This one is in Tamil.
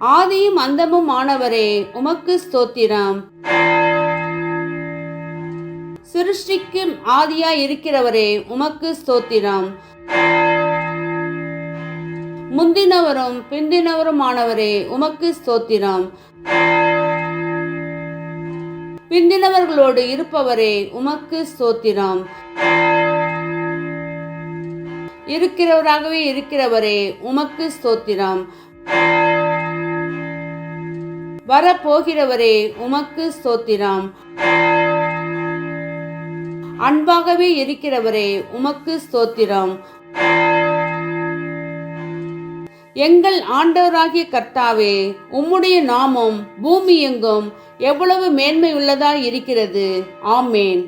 ஆதியும் அந்தமும் ஆனவரே உமக்கு ஸ்தோத்திரம். சிருஷ்டிக்கும் ஆதியா இருக்கிறவரே உமக்கு ஸ்தோத்திரம். முந்தினவரும் பிந்தினவருமானவரே உமக்கு ஸ்தோத்திரம். பிந்தினவர்களோடு இருப்பவரே உமக்கு ஸ்தோத்திரம். இருக்கிறவராகவே இருக்கிறவரே உமக்கு ஸ்தோத்திரம். வரப்போகிறவரே உமக்கு ஸ்தோத்திரம். அன்பாகவே இருக்கிறவரே உமக்கு ஸ்தோத்திரம். எங்கள் ஆண்டவராகிய கர்த்தாவே உம்முடைய நாமம் பூமி எங்கும் எவ்வளவு மேன்மை உள்ளதாய் இருக்கிறது. ஆமேன்.